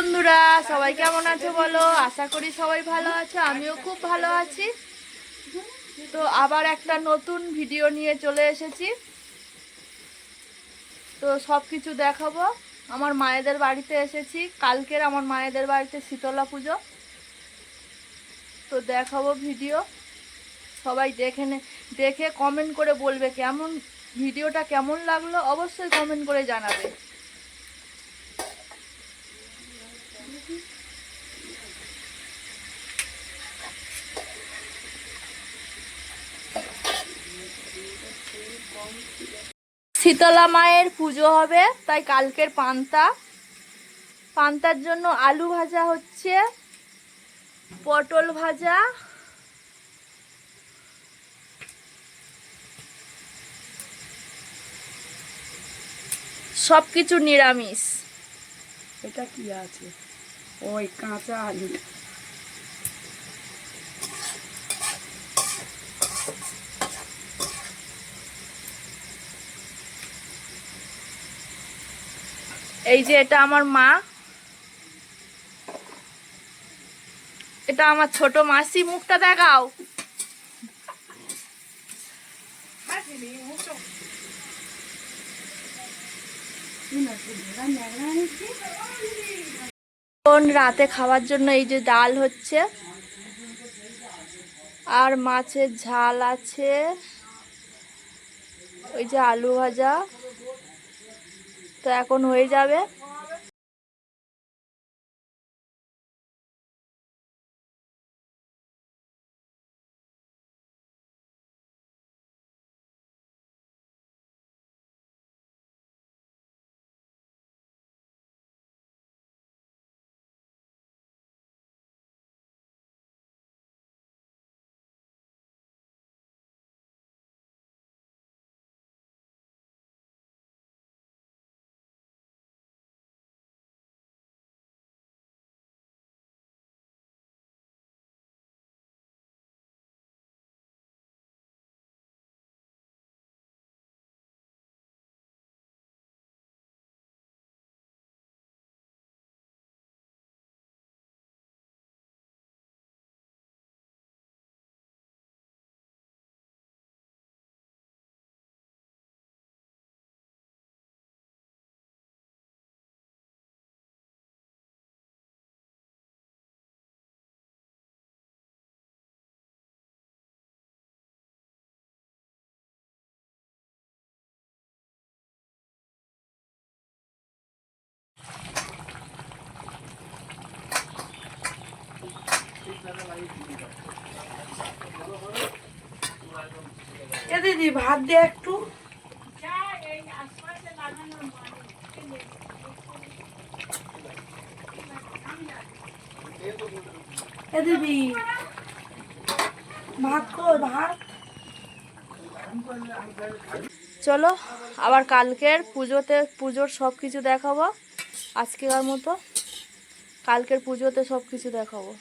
বন্ধুরা, সবাই কেমন আছো বলো? আশা করি সবাই ভালো আছো, আমিও খুব ভালো আছি। তো আবার একটা নতুন ভিডিও নিয়ে চলে এসেছি। তো সব কিছু দেখাবো। আমার মায়েদের বাড়িতে এসেছি। কালকের আমার মায়েদের বাড়িতে শীতলা পুজো। তো দেখাবো ভিডিও। সবাই দেখে দেখে কমেন্ট করে বলবে কেমন ভিডিওটা কেমন লাগল? অবশ্যই কমেন্ট করে জানাবে। শীতলা মায়ের পুজো হবে, তাই কালকের পান্তা। পান্তার জন্য আলু ভাজা হচ্ছে, পটল ভাজা। সব কিছু নিরামিষ। এটা কি আছে? ওই কাঁচা আলু। এই যে এটা আমার মা। এটা আমার ছোট মাসি, মুখটা দেখাও। রাতে খাওয়ার জন্য এই যে ডাল হচ্ছে, আর মাছের ঝাল আছে। ওই যে আলু ভাজা। তো এখন হয়ে যাবে। এ দিদি, ভাত দে একটু। এ দিদি, ভাত ভাত? চলো, আবার কালকের পুজোতে, পুজোর সব কিছু দেখাবো, আজকের মতো। কালকের পুজোতে সব কিছু দেখাবো।